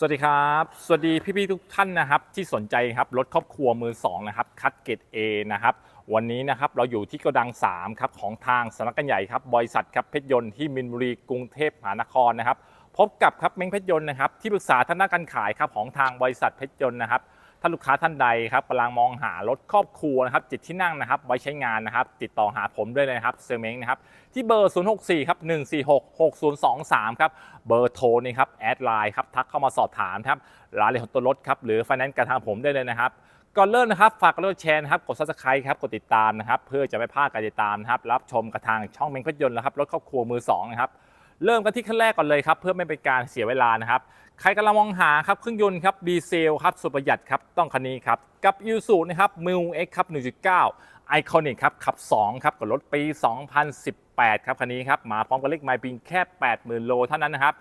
สวัสดีครับ สวัสดีพี่ๆทุกท่านนะครับ ที่สนใจครับรถครอบครัวมือสองนะครับคัดเกต A นะครับวันนี้นะครับเราอยู่ที่กระดัง3ครับของทางสำนักงานใหญ่ครับบริษัทครับเพชรยนต์ที่มินบุรีกรุงเทพมหานครนะครับ พบกับครับเม้งเพชรยนต์นะครับที่ปรึกษาทางด้านการขายครับของทางบริษัทเพชรยนต์นะครับ ถ้าลูกค้าท่านใดครับกำลังมองหารถครอบครัวนะครับจิตที่นั่งนะครับไว้ใช้งานนะครับ ติดต่อหาผมได้เลยนะครับเซอร์เม้งนะครับที่เบอร์ 064ครับ146 6023ครับเบอร์โทรนี่ครับแอดไลน์ครับทักเข้ามาสอบถามครับรายละเอียดของตัวรถครับหรือไฟแนนซ์กับทางผมได้เลยนะครับก่อนเริ่มนะครับฝากกดแชร์นะครับกด subscribe ครับกดติดตามนะครับเพื่อจะไม่พลาดการติดตามนะครับรับชมกับทางช่องเม้งพยนต์นะครับรถครอบครัวมือสองนะครับ เริ่มกันที่ขั้นแรกก่อนเลยครับเพื่อไม่เป็นการเสียเวลานะครับใครกำลังมองหาครับเครื่องยนต์ครับดีเซลครับสุดประหยัดครับต้องคันนี้ครับกับยูสูนะครับมิวเอ็กครับ 1.9ไอคอนิกครับขับ 2 ครับกับรถปี 2018 ครับคันนี้ครับมาพร้อมกับเลขไมล์เพียงแค่ 80,000 โลเท่านั้นนะครับ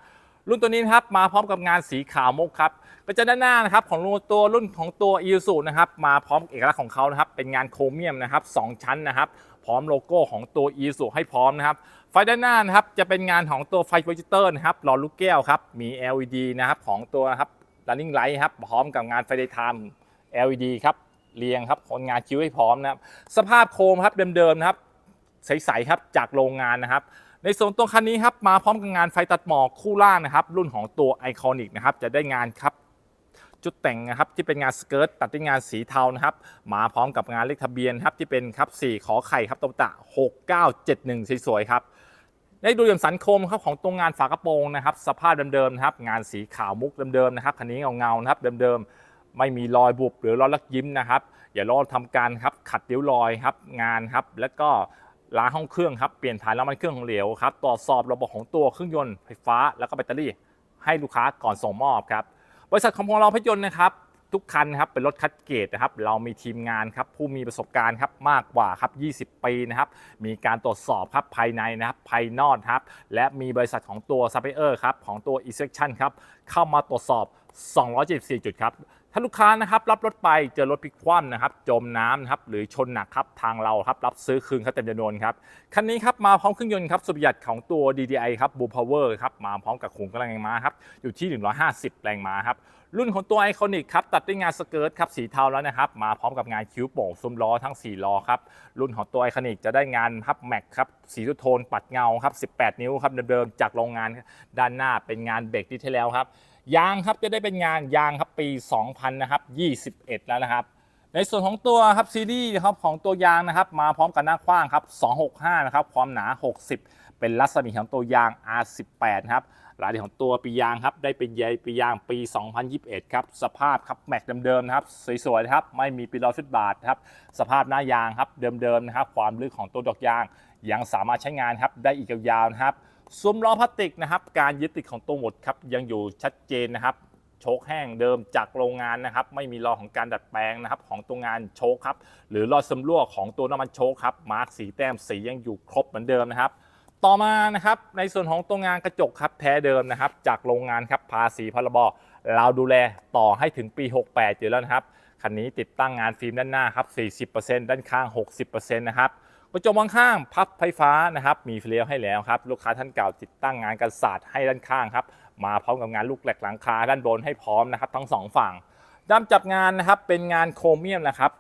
รุ่นตัวนี้นครับมาพร้อมกับงานสีขาวมุกครับก็จะด้านหน้านะครับของตัวรุ่นของตัว i อ u ูนะครับมาพร้อมเอกลักษณ์ของเขานะครับเป็นงานโครเมียมนะครับสองชั้นนะครับ พร้อมโลโก้ของตัว i อ u ูให้พร้อมนะครับ ไฟด้านหน้านะครับจะเป็นงานของตัวไฟโปรเจคเตอร์นะครับหลอดลูกแก้วครับมี LED นะครับของตัวครับ running light ครับพร้อมกับงานไฟเดย์ไทม์ LED ครับเรียงครับคนงานคิ้วให้พร้อมนะครับสภาพโคมครับเดิมๆนะครับใสๆครับจากโรงงานนะครับ ในส่วนตัวคันนี้ครับมาพร้อมกับงานไฟตัดหมอกคู่ล่างนะครับ รุ่นของตัวไอคอนิกนะครับจะได้งานครับจุดแต่งนะครับที่เป็นงานสเกิร์ตตัดด้วยงานสีเทานะครับมาพร้อมกับงานเลขทะเบียนครับที่เป็นครับ4ขอไข่ครับตวตะ 6971สวยๆครับ ได้ดูอย่างสันโคมครับของตรงงานฝากระโปรงนะครับ สภาพเดิมๆนะครับ งานสีขาวมุกเดิมๆนะครับคันนี้เงาๆนะครับเดิมๆไม่มีรอยบุบหรือรอยลักยิ้มนะครับ อย่ารอทำการครับขัดริ้วรอยครับงานครับแล้วก็ล้างห้องเครื่องครับเปลี่ยนถ่ายน้ำมันเครื่องของเหลวครับตรวจสอบระบบของตัวเครื่องยนต์ไฟฟ้า แล้วก็แบตเตอรี่ให้ลูกค้าก่อนส่งมอบครับบริษัทของเราพชรยนต์นะครับ ทุกคันครับเป็นรถคัดเกรดนะครับ เรามีทีมงานครับผู้มีประสบการณ์ครับมากกว่าครับ 20 ปีนะครับ มีการตรวจสอบครับภายในนะครับภายนอกครับ และมีบริษัทของตัวซัพพลายเออร์ครับของตัว e s e c t i o n ครับเข้ามาตรวจสอบ 274 จุดครับ ถ้าลูกค้านะครับรับรถไปเจอรถพลิกคว่ำนะครับจมน้ำนะครับหรือชนหนักครับทางเราครับรับซื้อคืนครับเต็มจำนวนครับคันนี้ครับมาพร้อมเครื่องยนต์ครับสุดประหยัดของตัว DDI ครับ Blue Power ครับมาพร้อมกับขุมกำลังแรงม้าครับอยู่ที่ 150 แรงม้าครับรุ่นของตัวไอคอนิกครับตัดด้วยงานสเกิร์ตครับสีเทาแล้วนะครับมาพร้อมกับงานคิ้วโป่งซุ้มล้อทั้ง4ล้อครับรุ่นของตัวไอคอนิกจะได้งานครับแม็กครับสีทุโทนปัดเงาครับ18 นิ้วครับเดิมๆจากโรงงานด้านหน้าเป็นงานเบรกที่ที่แล้วครับ ยางครับจะได้เป็นงานยางครับปี 2000นะครับ21 แล้วนะครับ ในส่วนของตัวครับซีรีส์ครับของตัวยางนะครับ มาพร้อมกับหน้ากว้างครับ 265 นะครับ ความหนา 60 เป็นรัศมีของตัวยาง R18 ครับรายละเอียดของตัวปียางครับได้เป็นใยปียางปี 2021 ครับสภาพครับแม็กเดิมๆนะครับสวยๆนะครับไม่มีปีลอฟุตบาทครับสภาพหน้ายางครับเดิมๆนะครับความลึกของตัวดอกยางยังสามารถใช้งานครับได้อีกยาวๆนะครับ ซุ้มล้อพลาสติกนะครับ การยึดติดของตัวหมดครับยังอยู่ชัดเจนนะครับ โชคแห้งเดิมจากโรงงานนะครับ ไม่มีรอของการดัดแปลงนะครับ ของตัวงานโชคครับ หรือรอซึมรั่วของตัวน้ำมันโชคครับ มาร์กสีแต้มสียังอยู่ครบเหมือนเดิมนะครับต่อมานะครับในส่วนของตัวงานกระจกครับแท้เดิมนะครับ จากโรงงานครับภาษีพรบเราดูแลต่อให้ถึงปี 68อยู่แล้วนะครับคันนี้ติดตั้งงานฟิล์มด้านหน้าครับ 40%ด้านข้าง 60%นะครับ กระจมองข้างพับไฟฟ้านะครับ มีไฟลียวให้แล้วครับ ลูกค้าท่านเก่าติดตั้งงานกันศาสตร์ให้ด้านข้างครับ มาพร้อมกับงานลูกแหลกหลังคาด้านบนให้พร้อมนะครับ ทั้งสองฝั่งด้ามจับงานนะครับเป็นงานโครเมียมนะครับ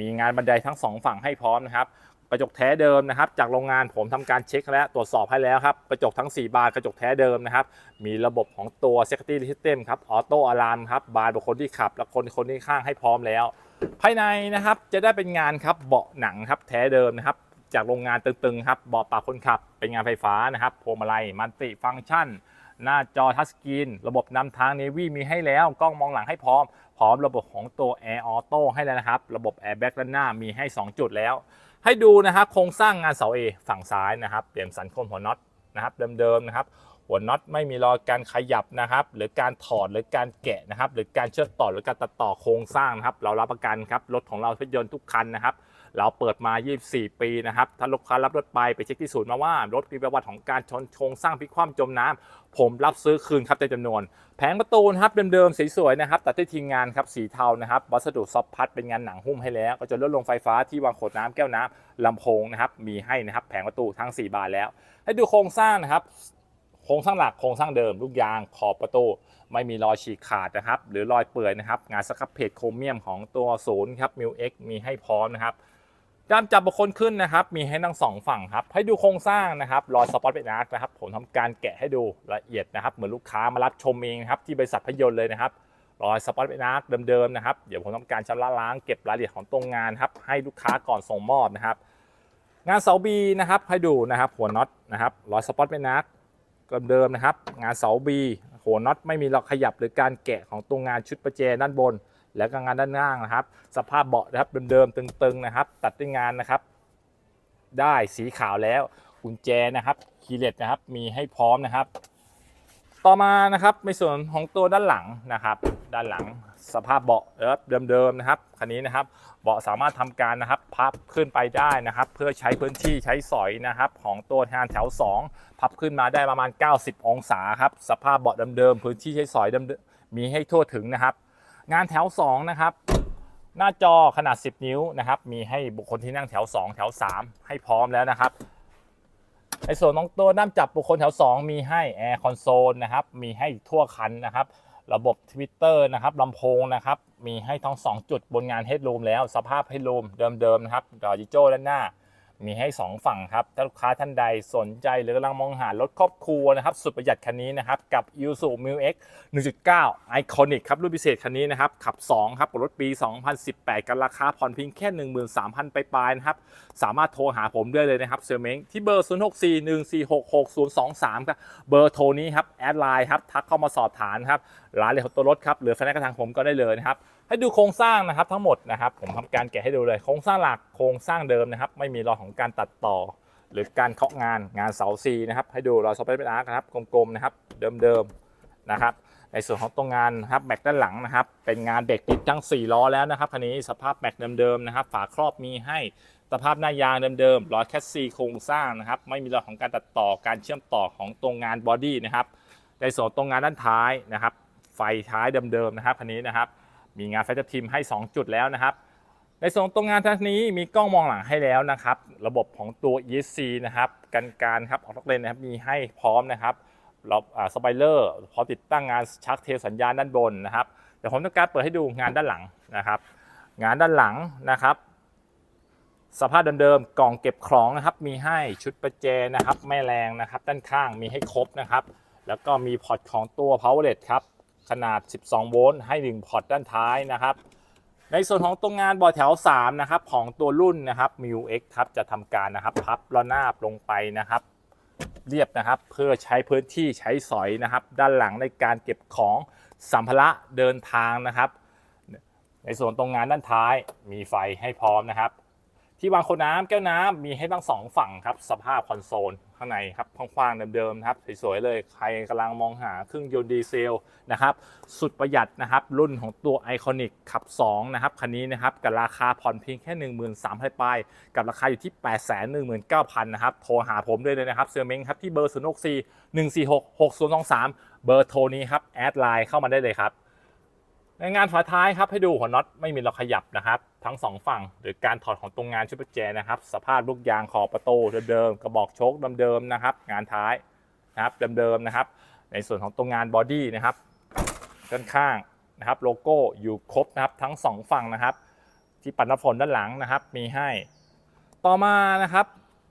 มีงานบันไดทั้งสองฝั่งให้พร้อมนะครับ กระจกแท้เดิมนะครับ จากโรงงานผมทำการเช็คและตรวจสอบให้แล้วครับ กระจกทั้ง 4 บานกระจกแท้เดิมนะครับ มีระบบของตัว Security System ครับออโต้อะลามครับบานบุคคลที่ขับ และคนคนที่ข้างให้พร้อมแล้ว ภายในนะครับจะได้เป็นงานครับเบาะหนังครับแท้เดิมนะครับ จากโรงงานตึงๆครับเบาะปากคนขับ เป็นงานไฟฟ้านะครับพวงมาลัยมันติฟังก์ชัน หน้าจอทัชสกรีน ระบบนำทาง Navy มีให้แล้วกล้องมองหลังให้พร้อม พร้อมระบบของตัว Air Auto ให้แล้วนะครับ ระบบ Airbag ด้านหน้ามีให้ 2 จุดแล้ว ให้ดูนะครับโครงสร้างงานเสา A ฝั่งซ้ายนะครับเปลี่ยนสันคนหัวน็อตนะครับเดิมๆนะครับ หัวน็อตไม่มีรอยการขยับนะครับ หรือการถอดหรือการแกะนะครับ หรือการเชื่อมต่อหรือการตัดต่อโครงสร้างนะครับ เรารับประกันครับรถของเรารถยนต์ทุกคันนะครับ เราเปิดมา 24 ปีนะครับ ถ้าลูกค้ารับรถไปไปเช็คที่ศูนย์มาว่ารถมีประวัติของการชนโครงสร้างพลิกคว่ำจมน้ำผมรับซื้อคืนครับเต็มจำนวน แผงประตูนะครับเดิมๆสวยๆนะครับตัดด้ทีมงานครับสีเทานะครับวัสดุซอฟพัดเป็นงานหนังหุ้มให้แล้ว ก็จะลดลงไฟฟ้าที่วางขวดน้ำแก้วน้ำลำโพงนะครับมีให้นะครับแผงประตูทั้ง 4 บานแล้ว ให้ดูโครงสร้างนะครับ ครงสร้างหลักโครงสร้างเดิมลูกยางขอบประตูไม่มีรอยฉีกขาดนะครับ หรือรอยเปื่อยนะครับ งานสครับเพจโครเมียมของตัวศูนย์ครับมิวเอ็กมีให้พร้อมนะครับด้ามจับบุคคลขึ้นนะครับ มีให้ทั้งสองฝั่งครับ ให้ดูโครงสร้างนะครับรอยสปอตเป็นอาร์ตนะครับ ผมทำการแกะให้ดูละเอียดนะครับ เหมือนลูกค้ามารับชมเองครับที่บริษัทพยนต์เลยนะครับรอยสปอตเป็นอาร์ตเดิมๆนะครับเดี๋ยวผมทำการชำระล้างเก็บรายละเอียดของตรงงานครับให้ลูกค้าก่อนส่งมอบนะครับ งานเสาบีนะครับให้ดูนะครับหัวน็อตนะครับรอยสปอตเป็นอาร์ต เดิมๆนะครับ งานเสาบีหัวน็อตไม่มีรอยขยับหรือการแกะของตรงงานชุดประแจด้านบน แล้วก็งานด้านล่างนะครับ สภาพเบาะนะครับเดิมๆตึงๆนะครับ ตัดด้วยงานนะครับ ได้สีขาวแล้วกุญแจนะครับคีย์เลตนะครับ มีให้พร้อมนะครับ ต่อมานะครับในส่วนของตัวด้านหลังนะครับ ด้านหลังสภาพเบาะเดิมๆนะครับคันนี้นะครับเบาะสามารถทำการนะครับพับขึ้นไปได้นะครับ เพื่อใช้พื้นที่ใช้สอยนะครับของตัวงานแถว 2 พับขึ้นมาได้ประมาณ 90 องศาครับสภาพเบาะเดิมๆพื้นที่ใช้สอยเดิมๆมีให้ทั่วถึงนะครับ งานแถว 2 นะครับ หน้าจอขนาด 10 นิ้วนะครับ มีให้บุคคลที่นั่งแถว 2 แถว 3 ให้พร้อมแล้วนะครับ ในส่วนของตัวน้ำจับบุคคลแถว 2 มีให้แอร์คอนโซลนะครับ มีให้ทั่วคันนะครับ ระบบทวิตเตอร์นะครับลำโพงนะครับ มีให้ทั้ง 2 จุดบนงานเฮดลูมแล้ว สภาพเฮดลูมเดิมๆนะครับดอจิโจ้ด้านหน้า มีให้ 2 ฝั่งครับ ถ้าลูกค้าท่านใดสนใจหรือกำลังมองหารถครอบครัวนะครับ สุดประหยัดคันนี้นะครับ กับ i s u m i X 1.9 Iconic ครับ รุ่นพิเศษคันนี้นะครับ ขับ 2 ครับรถปี 2018 กันราคาผ่อนเพียงแค่ 13,000 ไปปลายๆนะครับ สามารถโทรหาผมได้เลยนะครับเซลเม้งที่เบอร์ 0641466023 ครับ เบอร์โทรนี้ครับ แอดไลน์ครับ ทักเข้ามาสอบถามครับรายละเอียดของตัวรถครับ หรือแฟนกระทางผมก็ได้เลยนะครับ ให้ดูโครงสร้างนะครับทั้งหมดนะครับผมทำการแกะให้ดูเลยโครงสร้างหลักโครงสร้างเดิมนะครับ ไม่มีรอยของการตัดต่อ หรือการเคาะงานงานเสาซีนะครับ ให้ดูรอยสเปซเป็นอาร์คนะครับกลมๆนะครับ เดิมๆนะครับ ในส่วนของตรงงานนะครับแม็กด้านหลังนะครับ เป็นงานเบรกติดทั้ง 4 ล้อแล้วนะครับคันนี้สภาพแม็กเดิมๆนะครับ ฝาครอบมีให้สภาพหน้ายางเดิมๆรอยแคสซีโครงสร้างนะครับ ไม่มีรอยของการตัดต่อการเชื่อมต่อของตรงงานบอดี้นะครับในส่วนตรงงานด้านท้ายนะครับ ไฟท้ายเดิมๆนะครับคันนี้นะครับ มีงานไฟทับทิมให้ 2 จุดแล้วนะครับ ในส่วนตรงงานทันี้มีกล้องมองหลังให้แล้วนะครับ ระบบของตัว ESC นะครับกันการครับออกเลนนะครับมีให้พร้อมนะครับเราสไปเลอร์พอติดตั้งงานชักเทลสัญญาณด้านบนนะครับเดี๋ยวผมต้องการเปิดให้ดูงานด้านหลังนะครับ งานด้านหลังนะครับ สภาพเดิมๆกล่องเก็บของนะครับ มีให้ชุดประแจนะครับแม่แรงนะครับ ด้านข้างมีให้ครบนะครับ แล้วก็มีพอร์ตของตัว power LED ครับ ขนาด 12 โวลต์ให้ 1 พอร์ตด้านท้ายนะครับ ในส่วนของตรงงานบอแถว 3 นะครับ ของตัวรุ่นนะครับ m u X ครับจะทำการนะครับพับระนาบลงไปนะครับ เรียบนะครับเพื่อใช้พื้นที่ใช้สอยนะครับ ด้านหลังในการเก็บของสัมภาระเดินทางนะครับ ในส่วนตรงงานด้านท้ายมีไฟให้พร้อมนะครับ ที่วางโคนน้ำแก้วน้ำมีให้ทั้งสองฝั่งครับสภาพคอนโซล ข้างในครับกว้างๆเดิมๆนะครับสวยๆเลยใครกำลังมองหาเครื่องยนต์ดีเซลนะครับสุดประหยัดนะครับรุ่นของตัว Iconic ขับ2นะครับคันนี้นะครับกับราคาผ่อนเพียงแค่ 13,000ปลายกับราคาอยู่ที่ 819,000นะครับโทรหาผมได้เลยนะครับเซอร์เม้งครับที่เบอร์ 064 146 6023 เบอร์โทรนี้ครับแอดไลน์เข้ามาได้เลยครับ ในงานฝาท้ายครับให้ดูหัวน็อตไม่มีเรอยขยับนะครับ ทั้งสองฝั่งหรือการถอดของตรงงานชุดประแจนะครับ สภาพลูกยางขอบประตูเดิมๆกระบอกโชคเดิมๆนะครับ งานท้ายนะครับเดิมๆนะครับ ในส่วนของตรงงานบอดี้นะครับด้านข้างนะครับโลโก้อยู่ครบนะครับทั้งสองฝั่งนะครับ ที่ปัดน้ำฝนด้านหลังนะครับ มีให้ ต่อมานะครับ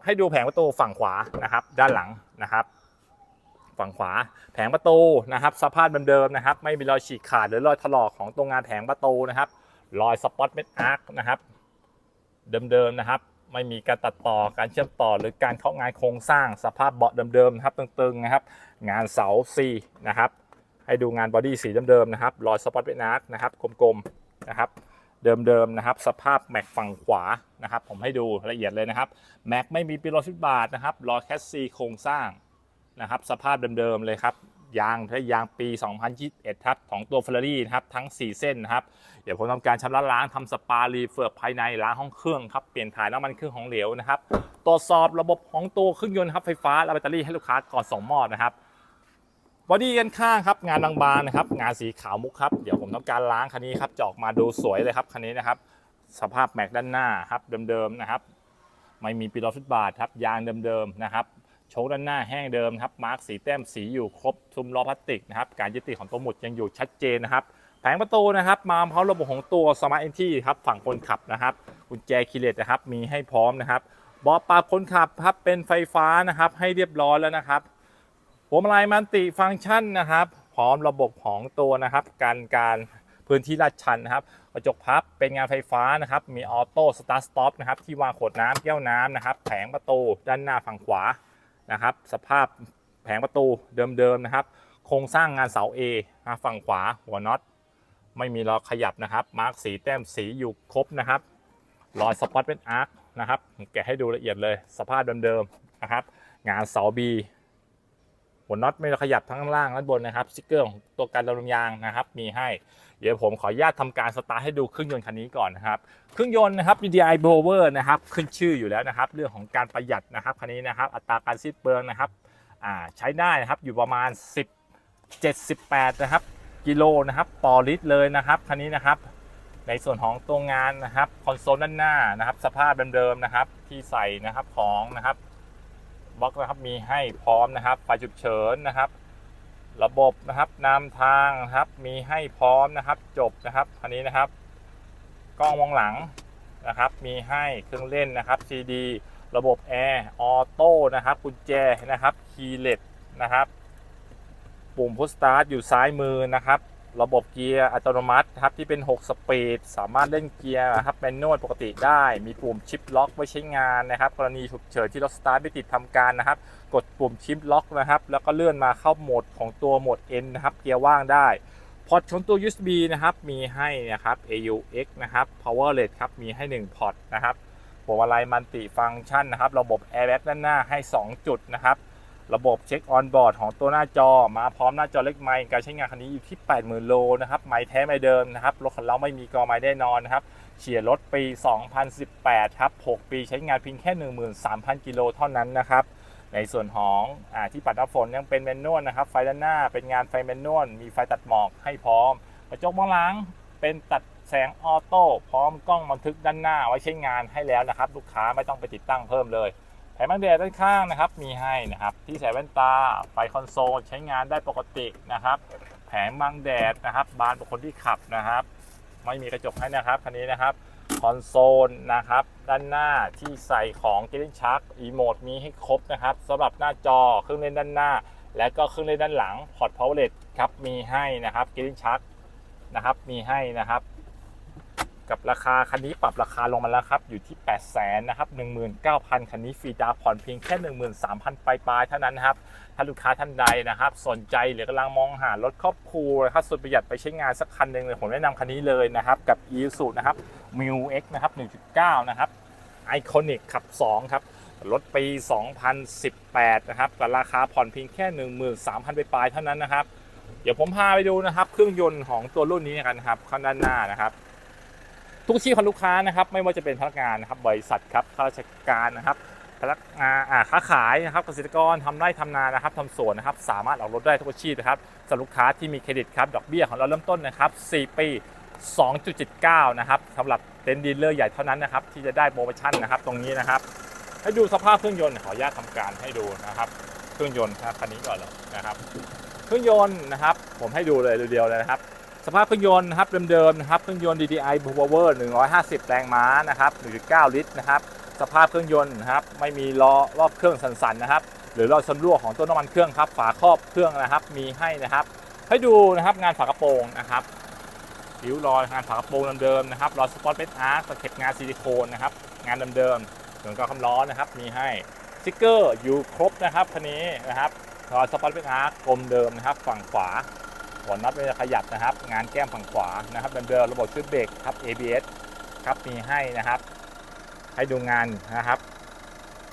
ให้ดูแผงประตูฝั่งขวานะครับ ด้านหลังนะครับ ฝั่งขวา แผงประตูนะครับสภาพเดิมๆนะครับ ไม่มีรอยฉีกขาดหรือรอยถลอกของตรงงานแผงประตูนะครับ รอยสปอตเม็ดอาร์คนะครับเดิมๆนะครับไม่มีการตัดต่อการเชื่อมต่อหรือการเข้างานโครงสร้างสภาพเบาะเดิมๆนะครับตึงๆนะครับ งานเสาซีนะครับให้ดูงานบอดี้สีเดิมๆนะครับรอยสปอตเม็ดอาร์คนะครับกลมๆนะครับ เดิมๆนะครับ สภาพแม็กฝั่งขวานะครับ ผมให้ดูละเอียดเลยนะครับ แม็กไม่มีปีโลฟิตบาทนะครับรอยแคสซีโครงสร้าง นะครับ สภาพเดิมๆเลยครับ ยางถ้ายางปี 2021ครับของตัว Ferrari นะครับทั้ง 4 เส้นนะครับ เดี๋ยวผมทำการชำระล้างทำสปารีเฟิร์ภายในล้างห้องเครื่องครับ เปลี่ยนถ่ายน้ำมันเครื่องของเหลวนะครับตรวจสอบระบบของตัวเครื่องยนต์ครับไฟฟ้าและแบตเตอรี่ให้ลูกค้าก่อนส่งมอบนะครับบอดี้กันข้างครับงานบางๆนะครับงานสีขาวมุกครับเดี๋ยวผมต้องการล้างคันนี้ครับจะออกมาดูสวยเลยครับคันนี้นะครับ สภาพแม็กด้านหน้าครับเดิมๆนะครับ ไม่มีปีโลฟิตบาทครับยางเดิมๆนะครับ โชคด้านหน้าแห้งเดิมครับมาร์กสีแต้มสีอยู่ครบซุ้มล้อพลาสติกนะครับการยึดติดของตัวหมุดยังอยู่ชัดเจนนะครับแผงประตูนะครับมาพร้อมระบบของตัวสมาร์ทเอนที่ครับฝั่งคนขับนะครับกุญแจคีย์เลสนะครับมีให้พร้อมนะครับบาะปรับคนขับครับเป็นไฟฟ้านะครับให้เรียบร้อยแล้วนะครับพวมาลัยมันติฟังก์ชันนะครับ พร้อมระบบของตัวนะครับ การการพื้นที่ลาดชันนะครับกระจกพับเป็นงานไฟฟ้านะครับ มีออโต้สตาร์ทสต็อปนะครับที่วางขวดน้ำแก้วน้ำนะครับ แผงประตูด้านหน้าฝั่งขวา นะครับ สภาพแผงประตูเดิมๆนะครับ โครงสร้างงานเสา A ฝั่งขวาหัวน็อตไม่มีรอขยับนะครับ มาร์กสีแต้มสีอยู่ครบนะครับ รอยสปอตเป็นอาร์คนะครับแกะให้ดูละเอียดเลย สภาพเดิมๆนะครับ งานเสา B หัวน็อตไม่ขยับทั้งล่างและบนนะครับสติ๊กเกอร์ของตัวการดำยางนะครับ มีให้ เดี๋ยวผมขออนุญาตทำการสตาร์ทให้ดูเครื่องยนต์คันนี้ก่อนนะครับ เครื่องยนต์นะครับ DDI Blower นะครับขึ้นชื่ออยู่แล้วนะครับ เรื่องของการประหยัดนะครับคันนี้นะครับ อัตราการสิ้นเปลืองนะครับใช้ได้นะครับอยู่ประมาณ 10 78 นะครับกิโลนะครับต่อลิตรเลยนะครับคันนี้นะครับ ในส่วนของตัวงานนะครับคอนโซลด้านหน้านะครับ สภาพเดิมๆนะครับ ที่ใส่นะครับของนะครับบล็อกนะครับมีให้พร้อมนะครับไฟฉุกเฉินนะครับ ระบบนะครับนำทางนะครับมีให้พร้อมนะครับ จบนะครับคันนี้นะครับ กล้องมองหลังนะครับ มีให้เครื่องเล่นนะครับ CD ระบบแอร์ออโต้นะครับกุญแจนะครับคีย์เลสนะครับ ปุ่มพุชสตาร์ทอยู่ซ้ายมือนะครับ ระบบเกียร์อัตโนมัติครับที่เป็น 6 สปีด สามารถเล่นเกียร์นะครับแมนนวลปกติได้ มีปุ่มชิปล็อกไว้ใช้งานนะครับ กรณีฉุกเฉินที่รถสตาร์ทไม่ติดทำการนะครับ กดปุ่มชิปล็อกนะครับ แล้วก็เลื่อนมาเข้าโหมดของตัวโหมด N นะครับ เกียร์ว่างได้พอร์ตของตัว USB นะครับ มีให้นะครับ AUX นะครับ Powerless ครับ มีให้ 1 พอร์ตนะครับพวงมาลัยมันติฟังก์ชันนะครับ ระบบ Airbag ด้านหน้าให้ 2 จุดนะครับ ระบบเช็คออนบอร์ดของตัวหน้าจอ มาพร้อมหน้าจอเล็กไมค์การใช้งานคันนี้อยู่ที่ 80,000 โลนะครับ ไมค์แท้ไม่เดิมนะครับ รถคันเราไม่มีกอไม้แน่นอนนะครับ เฉียรถปี 2018 ครับ 6 ปีใช้งานเพียงแค่ 13,000 กิโลเท่านั้นนะครับ ในส่วนของอที่ปัดน้ำฝนยังเป็นแมนนวลนะครับ ไฟด้านหน้าเป็นงานไฟแมนนวลมีไฟตัดหมอกให้พร้อม กระจกมองหลังเป็นตัดแสงออโต้พร้อมกล้องบันทึกด้านหน้าไว้ใช้งานให้แล้วนะครับ ลูกค้าไม่ต้องไปติดตั้งเพิ่มเลยแผงบังแดดด้านข้างนะครับ มีให้นะครับ ที่ใส่แว่นตาไฟคอนโซลใช้งานได้ปกตินะครับ แผงบังแดดนะครับ บานบุคคลที่ขับนะครับ ไม่มีกระจกให้นะครับคันนี้นะครับ คอนโซลนะครับ ด้านหน้าที่ใส่ของเกลินชักอีโมดมีให้ครบนะครับสำหรับหน้าจอเครื่องเล่นด้านหน้า และก็เครื่องเล่นด้านหลังพอร์ตพาวเวอร์เลครับมีให้นะครับเกลินชักนะครับมีให้นะครับ กับราคาคันนี้ปรับราคาลงมาแล้วครับ อยู่ที่ 8 0 0แสนนะครับ19,000 คันนี้ฟรีดาวน์ผ่อนเพียงแค่ 13,000ปลายๆเท่านั้นนะครับถ้าลูกค้าท่านใดนะครับ สนใจหรือกำลังมองหารถครอบครัวนะครับสุดประหยัดไปใช้งานสักคันหนึ่งเลยผมแนะนำคันนี้เลยนะครับ กับ e s u นะครับ m i x นะครับ 1.9 นะครับ Iconic ขับ 2 ครับ รถปี 2018 นะครับกับราคาผ่อนเพียงแค่ 13,000ไปปลายๆเท่านั้นนะครับ เดี๋ยวผมพาไปดูนะครับ เครื่องยนต์ของตัวรุ่นนี้กันนะครับ ข้างด้านหน้านะครับ ทุกชีพของลูกค้านะครับ ไม่ว่าจะเป็นพนักงานนะครับ บริษัทครับ ข้าราชการนะครับพนักงานค้าขายนะครับเกษตรกรทำไร่ทำนานะครับทำสวนนะครับ สามารถออกรถได้ทุกอาชีพนะครับสำหรับลูกค้าที่มีเครดิตครับ ดอกเบี้ยของเราเริ่มต้นนะครับ 4 ปี 2.79 นะครับสำหรับเต็นท์ดีลเลอร์ใหญ่เท่านั้นนะครับ ที่จะได้โปรโมชั่นนะครับ ตรงนี้นะครับ ให้ดูสภาพเครื่องยนต์ขออนุญาตทำการให้ดูนะครับ เครื่องยนต์ครับคันนี้ก่อนเลยนะครับ เครื่องยนต์นะครับ ผมให้ดูเลยเดียวเลยนะครับ สภาพเครื่องยนต์นะครับเดิมๆนะครับเครื่องยนต์ DDI Power 150 แรงม้านะครับ1.9 ลิตรนะครับสภาพเครื่องยนต์นะครับไม่มีล้อรอบเครื่องสันๆนะครับ หรือรอยชำรั่วของตัวน้ำมันเครื่องครับฝาครอบเครื่องนะครับมีให้นะครับ ให้ดูนะครับงานฝากระโปรงนะครับ ริ้วรอยงานฝากระโปรงเดิมๆนะครับรอยสปอตเป็นอาร์ตตะเข็บงานซิลิโคนนะครับงานเดิมๆส่วนกระคำล้อนะครับมีให้สติ๊กเกอร์อยู่ครบนะครับคันนี้นะครับรอยสปอตเป็นอาร์ตกลมเดิมนะครับ ฝั่งขวาหัวน็อตไม่ได้ขยับนะครับ งานแก้มฝั่งขวานะครับเดิมๆระบบชุดเบรกครับ ABS ครับมีให้นะครับให้ดูงานนะครับ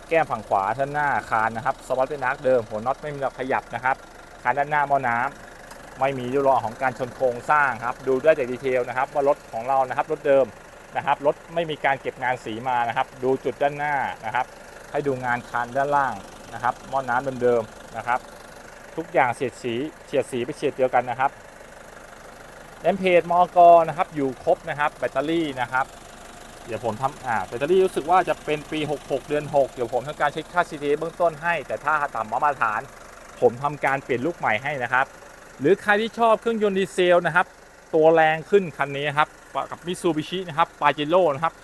แก้มฝั่งขวาด้านหน้าคานนะครับสวัสดิ์เป็นนักเดิมหัวน็อตไม่มีขยับนะครับคานด้านหน้าหม้อน้ำ ไม่มีริ้วรอยของการชนโครงสร้างครับ ดูได้จากดีเทลนะครับ ว่ารถของเรานะครับรถเดิมนะครับรถไม่มีการเก็บงานสีมานะครับ ดูจุดด้านหน้านะครับ ให้ดูงานคานด้านล่างนะครับหม้อน้ำเดิมๆนะครับ ทุกอย่างเฉียดสีเฉียดสีไปเฉียดเดียวกันนะครับแอมเพจมอกนะครับอยู่ครบนะครับแบตเตอรี่นะครับเดี๋ยวผมทำอ่าแบตเตอรี่รู้สึกว่าจะเป็นปี 66 เดือน 6 เดี๋ยวผมทำการเช็คค่า CTA เบื้องต้นให้ แต่ถ้าต่ำมาตรฐาน ผมทำการเปลี่ยนลูกใหม่ให้นะครับ หรือใครที่ชอบเครื่องยนต์ดีเซลนะครับ ตัวแรงขึ้นคันนี้ครับกับมิซูบิชินะครับปาเจโร่นะครับ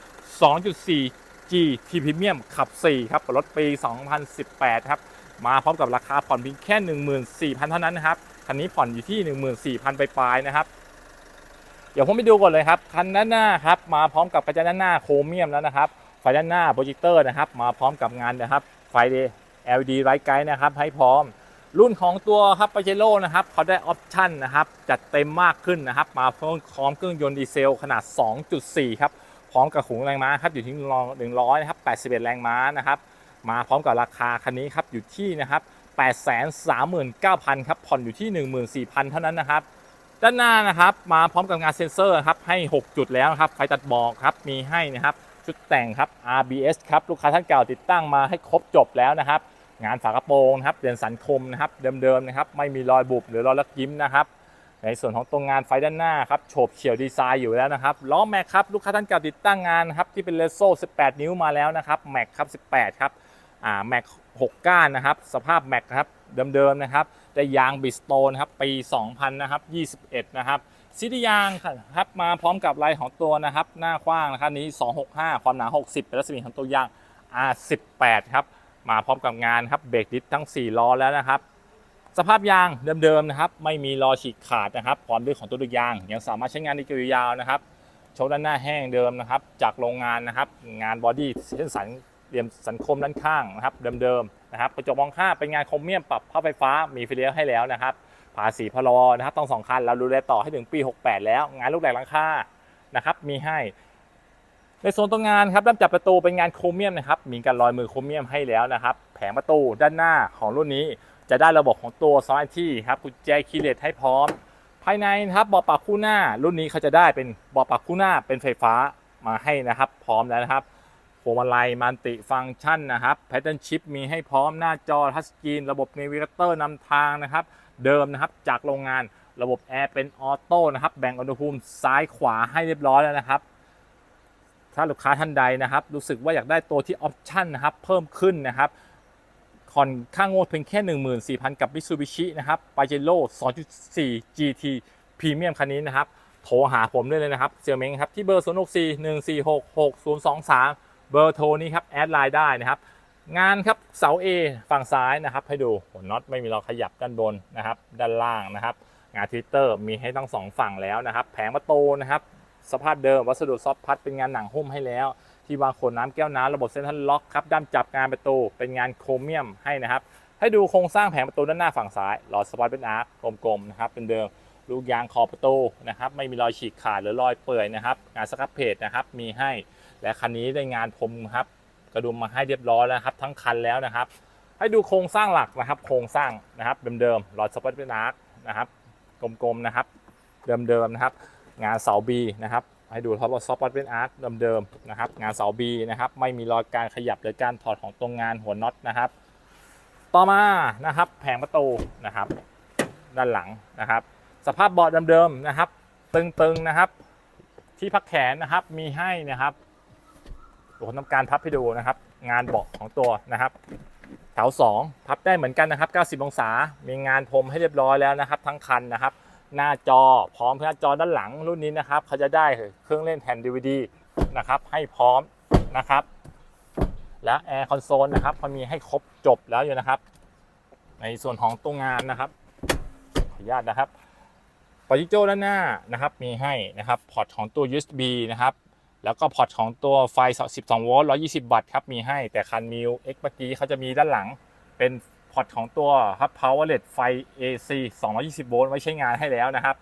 2.4 G T Premium ขับ 4 ครับรถปี 2018 ครับ มาพร้อมกับราคาผ่อนเพียงแค่ 14,000 เท่านั้นนะครับ คันนี้ผ่อนอยู่ที่ 14,000 ไปปลายๆนะครับ เดี๋ยวผมไปดูก่อนเลยครับ คันด้านหน้าครับ มาพร้อมกับกระจังด้านหน้าโครเมียมแล้วนะครับ ไฟด้านหน้าโปรเจคเตอร์นะครับ มาพร้อมกับงานนะครับ ไฟ LED ไ i ท์ไกด์นะครับ ให้พร้อม รุ่นของตัวครับปาเจโร่นะครับเขาได้ออปชั่นนะครับจัดเต็มมากขึ้นนะครับ มาพร้อมเครื่องยนต์ดีเซลขนาด 2.4 ครับ พร้อมกับขุงแรงม้าครับอยู่ที่100นะครับ81 แรงม้านะครับ มาพร้อมกับราคาคันนี้ครับอยู่ที่นะครับ839,000ครับผ่อนอยู่ที่ 14,000 เท่านั้นนะครับ ด้านหน้านะครับมาพร้อมกับงานเซ็นเซอร์ครับให้ 6 จุดแล้วนะครับไฟตัดหมอกครับมีให้นะครับชุดแต่งครับ RBS ครับลูกค้าท่านเก่าติดตั้งมาให้ครบจบแล้วนะครับ งานฝากระโปรงนะครับเดือนสันคมนะครับเดิมๆนะครับไม่มีรอยบุบหรือรอยลักยิ้มนะครับ ในส่วนของตรงงานไฟด้านหน้าครับโฉบเฉี่ยวดีไซน์อยู่แล้วนะครับล้อแม็กครับลูกค้าท่านเก่าติดตั้งงานครับที่เป็นเลโซ่18 นิ้วมาแล้วนะครับแม็กครับ18ครับอ่าแม็ก6ก้านนะครับสภาพแม็กครับเดิมๆนะครับได้ยางบิสโตนครับปี 2000นะครับ21 นะครับซีดียางครับมาพร้อมกับลายของตัวนะครับ หน้ากว้างนะครับนี้ 265 ความหนา 60 เป็นรัศมีของตัวยาง R18 ครับ มาพร้อมกับงานครับเบรกดิสทั้ง 4 ล้อแล้วนะครับ สภาพยางเดิมๆนะครับ ไม่มีรอยฉีกขาดนะครับพร้อมด้วยของตัวลูกยาง ยังสามารถใช้งานได้ยาวนะครับโชว์ด้านหน้าแห้งเดิมนะครับ จากโรงงานนะครับ งานบอดี้เส้นสันเหลี่ยมสันคมด้านข้างนะครับ เดิมๆนะครับกระจกมองข้างเป็นงานโครเมียมปรับภาไฟฟ้ามีไฟเลียให้แล้วนะครับภาษีพลอนะครับต้องสองคันเราดูแลต่อให้ถึงปี 68 แล้ว งานลูกแหลกหลังคานะครับมีให้ ในโซนตรงงานครับด้านจับประตูเป็นงานโครเมียมนะครับมีการลอยมือโครเมียมให้แล้วนะครับ แผงประตูด้านหน้าของรุ่นนี้ จะได้ระบบของตัวซอยที่ครับกุญแจคีย์เลสให้พร้อม ภายในนะครับเบาะปรับคู่หน้า รุ่นนี้เขาจะได้เป็นเบาะปรับคู่หน้าเป็นไฟฟ้ามาให้นะครับ พร้อมแล้วนะครับพวงมาลัยมันติฟังก์ชันนะครับแพทเทิร์นชิพมีให้พร้อมหน้าจอทัชสกรีนระบบเนวิเกเตอร์นำทางนะครับ เดิมนะครับจากโรงงานระบบแอร์เป็นออโต้นะครับ แบ่งอุณหภูมิซ้ายขวาให้เรียบร้อยแล้วนะครับ ถ้าลูกค้าท่านใดนะครับ รู้สึกว่าอยากได้ตัวที่ออปชั่นนะครับ เพิ่มขึ้นนะครับคอนค่างวดเพียงแค่ 14,000 กับ Mitsubishi นะครับ Pajero 2.4 GT Premium คันนี้นะครับ โทรหาผมได้เลยนะครับเซียวเม้งครับ ที่เบอร์ 0 6 4 1 4 6 6 0 2 3 เบอร์โทรนี้ครับ แอดไลน์ได้นะครับ งานครับเสา A ฝั่งซ้ายนะครับ ให้ดูหัวน็อตไม่มีเรอยขยับด้านบนนะครับ ด้านล่างนะครับ งานทวิตเตอร์มีให้ทั้งสองฝั่งแล้วนะครับ แผงประตูนะครับ สภาพเดิม วัสดุซอฟพัดเป็นงานหนังหุ้มให้แล้ว ที่วางขวดน้ำแก้วน้ำระบบเซ็นทรัลล็อกครับด้ามจับงานประตู เป็นงานโครเมียมให้นะครับ ให้ดูโครงสร้างแผงประตูด้านหน้าฝั่งซ้ายหลอดสปอตเป็นอาร์คกลมๆนะครับเป็นเดิมลูกยางขอบประตูนะครับไม่มีรอยฉีกขาดหรือรอยเปื่อยนะครับ งานสครับเพจนะครับมีให้ และคันนี้ได้งานพรมครับกระดุมมาให้เรียบร้อยแล้วครับ ทั้งคันแล้วนะครับ ให้ดูโครงสร้างหลักนะครับ โครงสร้างนะครับเดิมๆหลอดสปอตเป็นอาร์คนะครับกลมๆนะครับ เดิมๆนะครับ งานเสาบีนะครับให้ดูท็อปซอฟต์เป็นอาร์ตเดิมๆนะครับงานเสาบีนะครับไม่มีรอยการขยับหรือการถอดของตรงงานหัวน็อตนะครับ ต่อมานะครับแผงประตูนะครับ ด้านหลังนะครับ สภาพเบาะเดิมๆนะครับ ตึงๆนะครับ ที่พักแขนนะครับมีให้นะครับผมทำการพับให้ดูนะครับ งานเบาะของตัวนะครับแถว2พับได้เหมือนกันนะครับ 90 องศา มีงานพรมให้เรียบร้อยแล้วนะครับ ทั้งคันนะครับ หน้าจอพร้อมหน้าจอด้านหลังรุ่นนี้นะครับเขาจะได้เครื่องเล่นแผ่น DVD นะครับให้พร้อมนะครับ และแอร์คอนโซลนะครับเขามีให้ครบจบแล้วอยู่นะครับ ในส่วนของตัวงานนะครับขออนุญาตนะครับปอจิโจ้ด้านหน้านะครับมีให้นะครับพอร์ตของตัว USB นะครับแล้วก็พอร์ตของตัวไฟ 12 โวลต์ 120 วัตต์ครับมีให้แต่คันมิว X เมื่อกี้เขาจะมีด้านหลังเป็น พอร์ตของตัวครับ powerless ไฟ AC 220 โวลต์ไว้ใช้งานให้แล้วนะครับ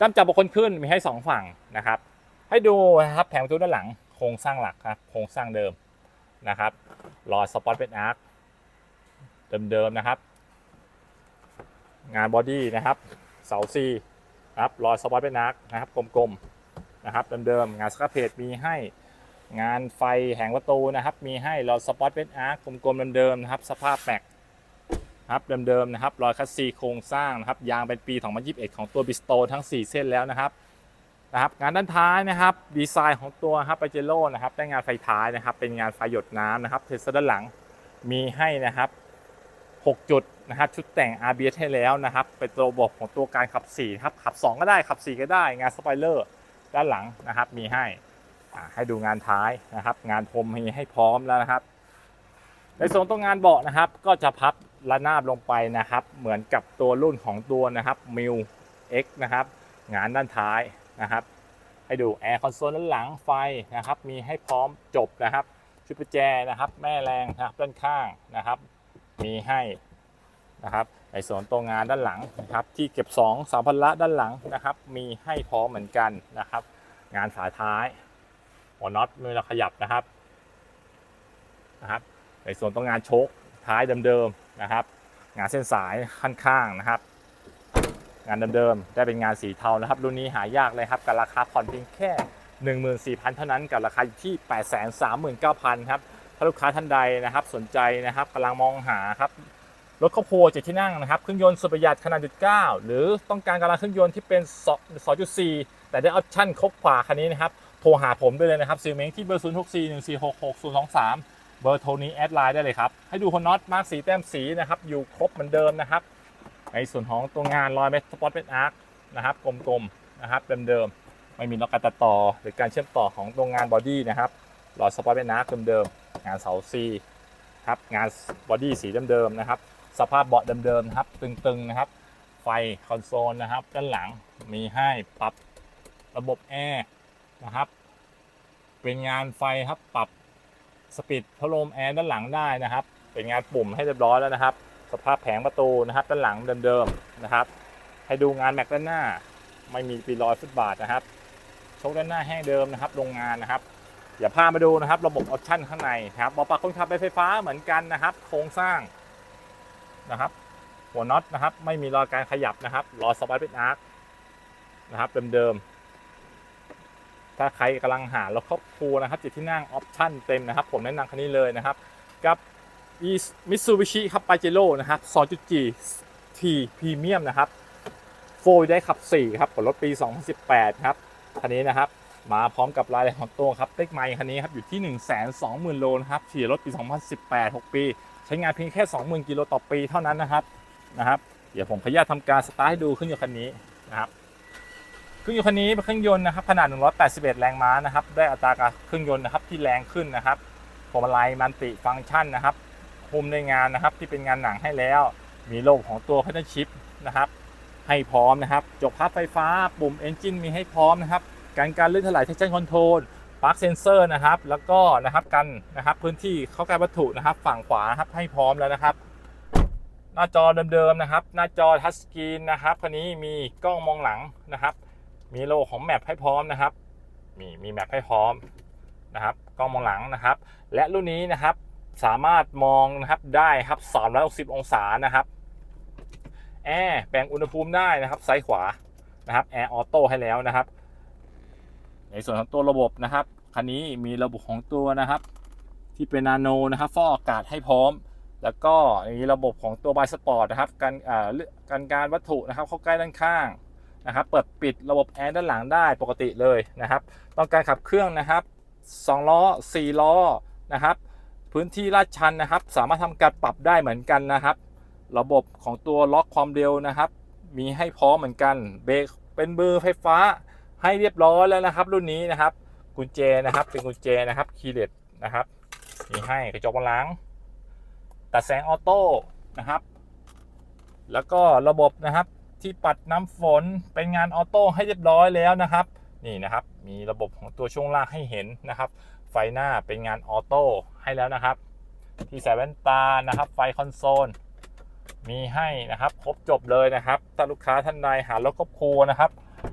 ด้ามจับบุคคลขึ้นมีให้ 2 ฝั่งนะครับ ให้ดูนะครับแผงประตูด้านหลังโครงสร้างหลักครับโครงสร้างเดิมนะครับรอยสปอตเป็นอาร์คเดิมๆนะครับ งานบอดี้นะครับเสาซีครับรอยสปอตเป็นอาร์คนะครับกลมๆนะครับเดิมๆงานสครับเพจมีให้ งานไฟแหงประตูนะครับ มีให้รอยสปอตเป็นอาร์คกลมๆเดิมๆนะครับ สภาพแม็กครับเดิมๆนะครับรอยคัสซีโครงสร้างนะครับยางเป็นปี 2021 ของตัวบิสโตทั้ง 4 เส้นแล้วนะครับนะครับงานด้านท้ายนะครับดีไซน์ของตัวครับปาเจโร่นะครับได้งานไฟท้ายนะครับ เป็นงานไฟหยดน้ำนะครับเทสด้านหลังมีให้นะครับ 6 จุดนะครับชุดแต่ง RBS ให้แล้วนะครับ เป็นตัวระบบของตัวการขับ4ครับขับ 2 ก็ได้ขับ 4 ก็ได้ งานสปอยเลอร์ด้านหลังนะครับมีให้ ให้ดูงานท้ายนะครับ งานพรมมีให้พร้อมแล้วนะครับ ในส่วนตรงงานเบาะนะครับ ก็จะพับระนาบลงไปนะครับ เหมือนกับตัวรุ่นของตัวนะครับมิว X นะครับ งานด้านท้ายนะครับ ให้ดูแอร์คอนโซลด้านหลังไฟนะครับ มีให้พร้อมจบนะครับ ชุดประแจนะครับ แม่แรงนะครับด้านข้างนะครับ มีให้นะครับในส่วนตัวงานด้านหลังนะครับ ที่เก็บ2สัมภาระด้านหลังนะครับ มีให้พร้อมเหมือนกันนะครับ งานฝาท้าย หัวน็อตมือเราขยับนะครับนะครับ ในส่วนตัวงานโชคท้ายเดิมๆนะครับ งานเส้นสายข้างข้างนะครับ งานเดิมๆได้เป็นงานสีเทานะครับ รุ่นนี้หายากเลยครับกับราคาผ่อนเพียงแค่ 14,000 เท่านั้นกับราคาอยู่ที่ 839,000ครับถ้าลูกค้าท่านใดนะครับ สนใจนะครับกำลังมองหาครับรถครอบครัวเจ็ดที่นั่งนะครับ เครื่องยนต์สุดประหยัดขนาดจุด9หรือต้องการกำลังเครื่องยนต์ที่เป็น2 2.4แต่ได้ออปชั่นครบกว่าคันนี้นะครับ โทรหาผมได้เลยนะครับซิลเมงที่เบอร์ 0 6 4 1 4 6 6 0 2 3 เบอร์โทรนี้แอดไลน์ได้เลยครับ ให้ดูคนน็อตมาร์กสีแต้มสีนะครับอยู่ครบเหมือนเดิมนะครับในส่วนของตัวงานรอยเมทสปอตเป็นอาร์คนะครับกลมๆนะครับเดิมๆไม่มีล็อกการตัดต่อหรือการเชื่อมต่อของตัวงานบอดี้นะครับรอยสปอตเป็นอาร์คเดิมๆงานเสาซีครับงานบอดี้สีเดิมๆนะครับสภาพเบาะเดิมๆนะครับตึงๆนะครับไฟคอนโซลนะครับด้านหลังมีให้ปรับระบบแอร์ นะครับ เป็นงานไฟครับปรับสปีดพัดลมแอร์ด้านหลังได้นะครับ เป็นงานปุ่มให้เรียบร้อยแล้วนะครับ สภาพแผงประตูนะครับ ด้านหลังเดิมๆนะครับ ให้ดูงานแม็กด้านหน้า ไม่มีปีรอยฟุตบาทนะครับโชคด้านหน้าแห้งเดิมนะครับโรงงานนะครับอย่าพามาดูนะครับ ระบบออปชั่นข้างในครับบอปากคนขับไฟฟ้าเหมือนกันนะครับ โครงสร้างนะครับ หัวน็อตนะครับ ไม่มีรอยการขยับนะครับรอสปาร์เป็นอาร์คนะครับเดิมๆ ถ้าใครกำลังหารถครอบครัวนะครับจิตที่นั่งออปชั่นเต็มนะครับ ผมแนะนำคันนี้เลยนะครับ กับมิตซูบิชิครับปาเจโร่นะครับ2.4 T พรีเมียมนะครับโฟร์ได้ขับ 4 ครับกับรถปี 2018 ครับ คันนี้นะครับมาพร้อมกับรายละเอียดของตัวครับเต็กไมค์คันนี้ครับอยู่ที่ 120,000 โลนะครับขี่รถปี 2018 6 ปี ใช้งานเพียงแค่ 20,000 กิโลต่อปีเท่านั้นนะครับนะครับ เดี๋ยวผมขออนุญาตทำการสตาร์ทให้ดูเครื่อยนต์คันนี้นะครับ รื่องยนต์คันนี้เป็นเครื่องยนต์นะครับขนาด 181 แรงม้านะครับได้อัตราการเครื่องยนต์นะครับที่แรงขึ้นนะครับพวงมาลัยมันติฟังก์ชันนะครับคุมในงานนะครับที่เป็นงานหนังให้แล้ว มีโลกของตัวพัฒชิปนะครับให้พร้อมนะครับจกพับไฟฟ้าปุ่มเอนจินมีให้พร้อมนะครับการการลื่นถลายเทคชั่นคอนโทรลปลั๊กเซนเซอร์นะครับแล้วก็นะครับกันนะครับพื้นที่เข้าใกล้วัตถุนะครับ ฝั่งขวาครับให้พร้อมแล้วนะครับ หน้าจอเดิมๆนะครับ หน้าจอทัชสกรีนนะครับคันนี้มีกล้องมองหลังนะครับ มีโลของแมปให้พร้อมนะครับ มีมีแมปให้พร้อมนะครับกล้องมองหลังนะครับ และรุ่นนี้นะครับสามารถมองนะครับได้ครับ360 องศานะครับแอร์แบ่งอุณหภูมิได้นะครับซ้ายขวานะครับแอร์ออโต้ให้แล้วนะครับ ในส่วนของตัวระบบนะครับคันนี้มีระบบของตัวนะครับ ที่เป็นนาโนนะครับฟอกอากาศให้พร้อม แล้วก็มีระบบของตัวบายสปอร์ตนะครับการอ่อกการการวัตถุนะครับเข้าใกล้ด้านข้าง นะครับ เปิดปิดระบบแอร์ด้านหลังได้ปกติเลยนะครับ ต้องการขับเครื่องนะครับ2ล้อ4ล้อนะครับ พื้นที่ลาดชันนะครับ สามารถทำการปรับได้เหมือนกันนะครับ ระบบของตัวล็อกความเร็วนะครับ มีให้พร้อมเหมือนกัน เบรกเป็นเบอร์ไฟฟ้าให้เรียบร้อยแล้วนะครับ รุ่นนี้นะครับ กุญแจนะครับ เป็นกุญแจนะครับคีย์เลสนะครับ มีให้กระจกมองหลังตัดแสงออโต้นะครับ แล้วก็ระบบนะครับ ที่ปัดน้ำฝนเป็นงานออโต้ให้เรียบร้อยแล้วนะครับ นี่นะครับ มีระบบของตัวช่วงล่างให้เห็นนะครับ ไฟหน้าเป็นงานออโต้ให้แล้วนะครับ ที่ใส่แว่นตานะครับ ไฟคอนโซลมีให้นะครับ ครบจบเลยนะครับ ถ้าลูกค้าท่านใดหารถครอบครัวนะครับ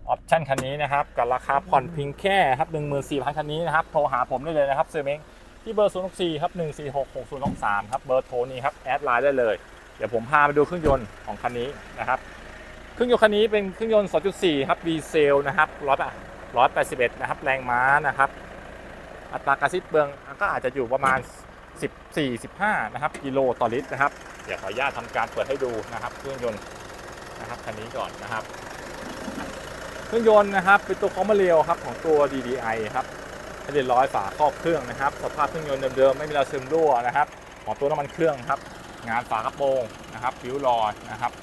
ออปชั่นคันนี้นะครับ กับราคาผ่อนเพียงแค่ครับ14,000คันนี้นะครับ โทรหาผมได้เลยนะครับเซอร์เมงที่เบอร์0 6 4ครับ146 6023ครับ เบอร์โทรนี้ครับ แอดไลน์ได้เลย เดี๋ยวผมพาไปดูเครื่องยนต์ของคันนี้นะครับ เครื่องยนต์คันนี้เป็นเครื่องยนต์ 2.4 ครับดีเซลนะครับ181 นะครับ แรงม้านะครับ อัตราการสิ้นเปลืองก็อาจจะอยู่ประมาณ 14 15 นะครับ กิโลต่อลิตรนะครับ เดี๋ยวขออนุญาตทำการเปิดให้ดูนะครับ เครื่องยนต์นะครับคันนี้ก่อนนะครับ เครื่องยนต์นะครับ เป็นตัวคอมมาเรียวครับของตัว DDI ครับให้เรียบร้อยฝาครอบเครื่องนะครับ สภาพเครื่องยนต์เดิมๆไม่มีรอยซึมรั่วนะครับ ของตัวน้ำมันเครื่องครับ งานฝากระโปรงนะครับผิวรอยนะครับ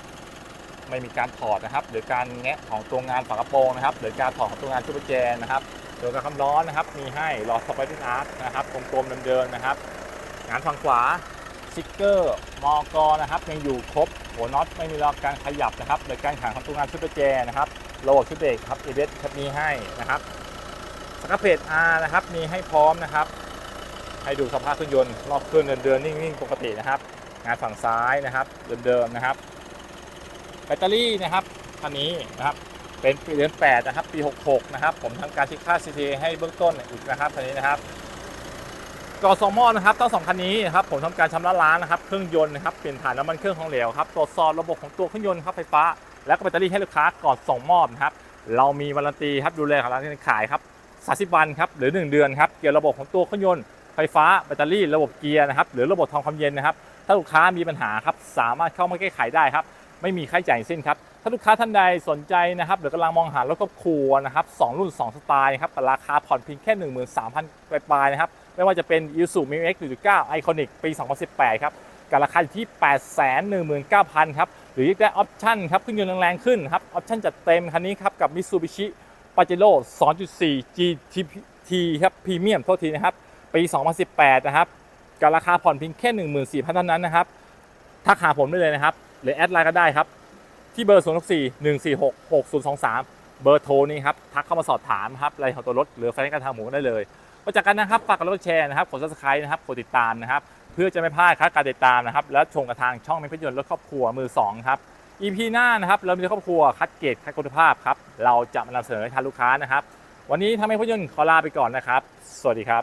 ไม่มีการถอดนะครับ หรือการแงะของตัวงานฝากระโปรงนะครับ หรือการถอดของตัวงานชุบแจนนะครับตัวกระคำร้อนนะครับ มีให้หลอดสไปริงอาร์ตนะครับกลมๆเดิมๆนะครับ งานฝั่งขวาสติกเกอร์มอกนะครับยังอยู่ครบหัวน็อตไม่มีรอการขยับนะครับหรือการขังของตัวงานชุดประแจนะครับระบบชุดเบรกครับเอเบสครับมีให้นะครับสกัดเพจ R นะครับมีให้พร้อมนะครับ ให้ดูสภาพเครื่องยนต์รอบเครื่องเดินๆนิ่งๆปกตินะครับ งานฝั่งซ้ายนะครับเดิมๆนะครับ ตเตอรี่นะครับคันนี้นะครับเป็นปีเดือน8นะครับปี 66 นะครับ ผมทำการเช็คค่า CTA ให้เบื้องต้นอีกนะครับคันนี้นะครับก่อสองหม้อนะครับทั้งสองคันนี้นะครับผมทำการชำระล้างนะครับเครื่องยนต์นะครับเปลี่ยนถ่านน้ำมันเครื่องของเหลวครับตรวจสอบระบบของตัวเครื่องยนต์ครับไฟฟ้า และก็แบตเตอรี่ให้ลูกค้าก่อนส่งมอบนะครับเรามีวารันตีครับดูแลของร้านที่ขายครับ30วันครับหรือ 1 เดือนครับเกี่ยวกับระบบของตัวเครื่องยนต์ไฟฟ้าแบตเตอรี่ระบบเกียร์นะครับหรือระบบทำความเย็นนะครับถ้าลูกค้ามีปัญหาครับสามารถเข้ามาแก้ไขได้ครับ ไม่มีค่าใช้จ่ายสิ้นครับ ถ้าลูกค้าท่านใดสนใจนะครับหรือกำลังมองหารถครอบครัวนะครับสองรุ่น 2 สไตล์ครับราคาผ่อนเพียงแค่ 13,000ปลายๆนะครับไม่ว่าจะเป็น i s u m i x 1.9 Iconic ปี 2018 ครับกับราคาอยู่ที่ 819,000 ครับ หรือได้ออปชั่นครับเครื่องยนต์แรงๆขึ้นครับออปชั่นจัดเต็มคันนี้ครับกับ Mitsubishi Pajero 2.4 GTP ครับพรีเมียมโทษทีนะครับปี 2018 นะครับกับราคาผ่อนเพียงแค่ 14,000เท่านั้นนะครับทักหาผมได้เลยนะครับ หรือแอดไลน์ก็ได้ครับ ที่เบอร์ 0 6 4 1 4 6 6 0 2 3 เบอร์โทรนี้ครับ ทักเข้ามาสอบถามครับรายของตัวรถหรือแฟนการทางหมูได้เลยมาจากกันนะครับฝากกดไลค์กดแชร์นะครับกด subscribe นะครับกดติดตามนะครับ เพื่อจะไม่พลาดครับการติดตามนะครับ และชมกับทางช่องมิพยนต์รถครอบครัวมือ2ครับ EP หน้านะครับเรามีครอบครัวคัดเกรดคัดคุณภาพครับเราจะมานำเสนอให้ทางลูกค้านะครับ วันนี้ทำให้พยนต์ขอลาไปก่อนนะครับ สวัสดีครับ